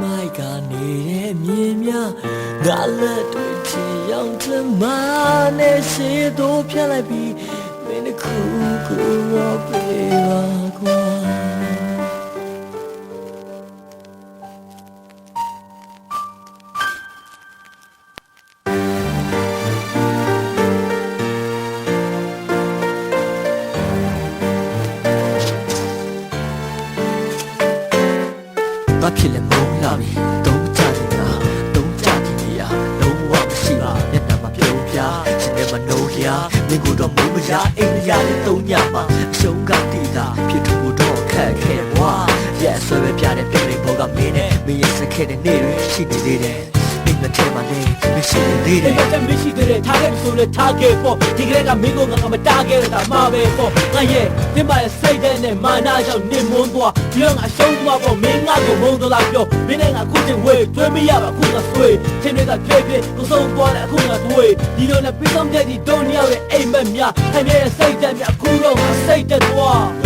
မိုက်ကနေတဲ့မြင်များငါလက်တွေချင်ရောင်ချင်မနဲ့ရှေ့သို့ဖြတ်လိုက်ပြီးမင်းတစ်ခုကိုရောပေးပါ ဖြစ်လဲမုန်းလာပြီတုံးချနေတာတုံးချနေတာလုံးဝမရှိပါမျက်နှာမှာပြုံးပြရှင်ထဲမှာနှုံးရမင်းကိုတော့မုန်းမရအိမ်ရတဲ့တုံးညမှာအရှုံးကတိတာဖြစ်ထူတော့ခက်ခဲဘွာရက်ဆွဲပဲပြတဲ့ပြည်လေးဘောကမင်းနဲ့မင်းရဲ့စက်ခဲ့တဲ့နေ့တွေရှိနေသေးတယ်အိမ်မထဲမှာလည်း မရှိနေသေးတယ်တဲ့မရှိသေးတဲ့ထားခဲ့ဆိုလဲထားခဲ့ပေါ့ဒီကလေးကမင်းကငါမတားခဲ့တာမှာပဲပေါ့ငါရဲ့ဒီမှာစိတ်တဲ့နဲ့မာနာကြောင့်နေမွန်းသွားဒီတော့ငါရှုံးသွားပေါ့မင်းငါကိုမုန်းတော့လားပြောမင်းနဲ့ငါခုတင်ဝေးတွဲမရပါခုကဆွေးချင်းတွေကပြည့်ပြည့်ကိုဆုံးသွားတဲ့အခုငါတွေးဒီလိုနဲ့ပြီးဆုံးတဲ့ဒီတုံးရောက်ရဲ့အိမ်မက်များထိုင်ရဲ့စိတ်တဲ့များအခုတော့ငါစိတ်တဲ့သွား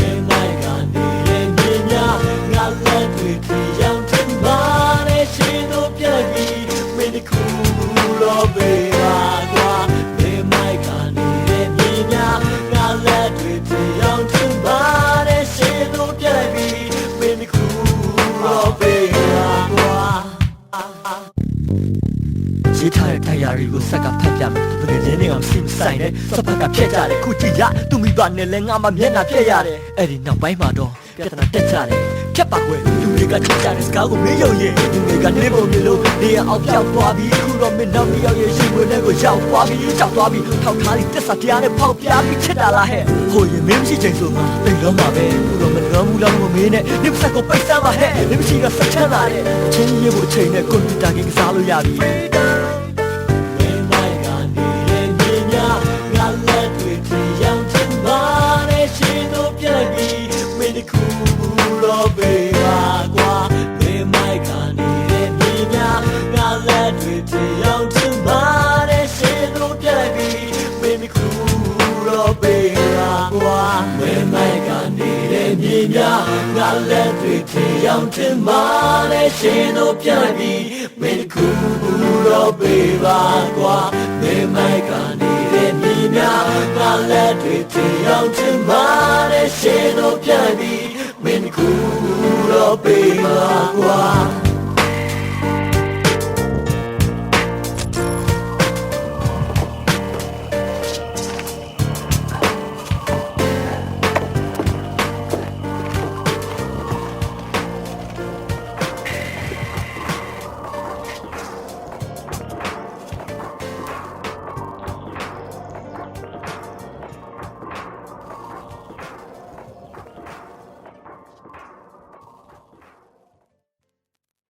ရေးထားတဲ့တရားတွေကိုစက်ကဖတ်ပြမယ်ဘယ်နေနေအောင်စိမဆိုင်နဲ့စပတ်ကဖြတ်ကြတယ်ခုကြည့်ရသူမိဘနဲ့လဲငါမှမျက်နှာဖြတ်ရတယ်အဲ့ဒီနောက်ပိုင်းမှာတော့ပြဿနာတက်ကြတယ်ဖြတ်ပါခွဲလူတွေကချစ်ကြတဲ့စကားကိုမင်းယုံရင်လူတွေကနေပုံမျိုးလို့နေရအောင်ပြောက်သွားပြီးခုတော့မင်းနောက်တစ်ယောက်ရဲ့ရှိခွေနဲ့ကိုရောက်သွားပြီးကြောက်သွားပြီးထောက်ထားပြီးတက်စာတရားနဲ့ဖောက်ပြပြီးချစ်တာလားဟဲ့ဟိုရင်မင်းမရှိချိန်ဆိုမှတိတ်လုံးပါပဲခုတော့မလွန်ဘူးလားမမင်းနဲ့နေပါစကိုပိတ်စမ်းပါဟဲ့နေမရှိကစချမ်းလာတဲ့ချင်းရေးဖို့ချိန်နဲ့ကွန်ပျူတာကစားလို့ရပြီ မြင်များငါလက်တွေထီရောင်ချင်ပါနဲ့ရှင်တို့ပြက်ပြီးမင်းတစ်ခုတော့ပေးပါကွာမင်းမိုက်ကနေမြင်များငါလက်တွေထီရောင်ချင်ပါနဲ့ရှင်တို့ပြက်ပြီးမင်းတစ်ခုတော့ပေးပါကွာ